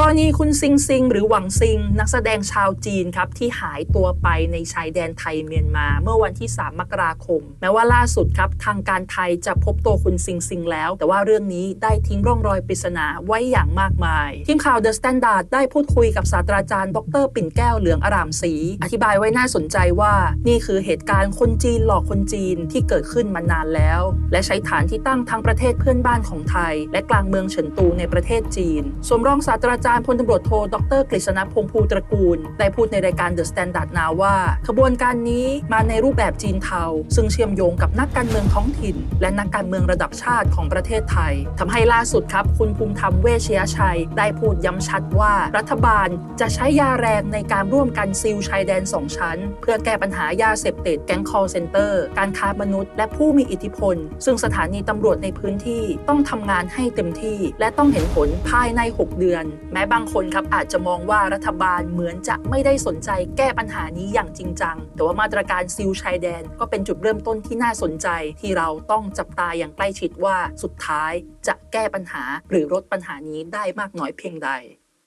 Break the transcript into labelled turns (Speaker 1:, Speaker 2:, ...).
Speaker 1: กรณีคุณซิงซิงหรือหวังซิง นักแสดงชาวจีนครับที่หายตัวไปในชายแดนไทยเมียนมา เมื่อวันที่ 3 มกราคม แม้ว่าล่าสุดครับทางการไทยจะพบตัวคุณซิงซิงแล้ว แต่ว่าเรื่องนี้ได้ทิ้งร่องรอยปริศนาไว้อย่างมากมาย ทีมข่าว The Standard ได้พูดคุยกับศาสตราจารย์ ดร ปิ่นแก้วเหลืองอารามศรีอธิบายไว้น่าสนใจว่า นี่คือเหตุการณ์คนจีนหลอกคนจีนที่เกิดขึ้นมานานแล้ว และใช้ฐานที่ตั้งทางประเทศเพื่อนบ้านของไทย และกลางเมืองเฉินตูในประเทศจีนสมรองศาสตราจารย์พลตำรวจโทดรกฤษณพงษ์ภูตระกูล ได้พูดในรายการ The Standard Now ว่าขบวนการนี้มาในรูปแบบจีนเทา ซึ่งเชื่อมโยงกับนักการเมืองท้องถิ่น และนักการเมืองระดับชาติของประเทศไทยทำให้ล่าสุดครับ คุณภูมิธรรมเวชยชัย ได้พูดย้ำชัดว่า รัฐบาลจะใช้ยาแรงในการร่วมกันซีลชายแดนสองชั้น เพื่อแก้ปัญหายาเสพติดแก๊ง call center การค้ามนุษย์ และผู้มีอิทธิพล ซึ่งสถานีตำรวจในพื้นที่ต้องทำงานให้เต็มที่ และต้องเห็นผลภายใน 6 เดือนแม้บางคนครับอาจจะมองว่ารัฐบาลเหมือนจะไม่ได้สนใจแก้ปัญหานี้อย่างจริงจัง แต่ว่ามาตรการซิลชายแดนก็เป็นจุดเริ่มต้นที่น่าสนใจ ที่เราต้องจับตาอย่างใกล้ชิดว่าสุดท้ายจะแก้ปัญหาหรือลดปัญหานี้ได้มากน้อยเพียงใด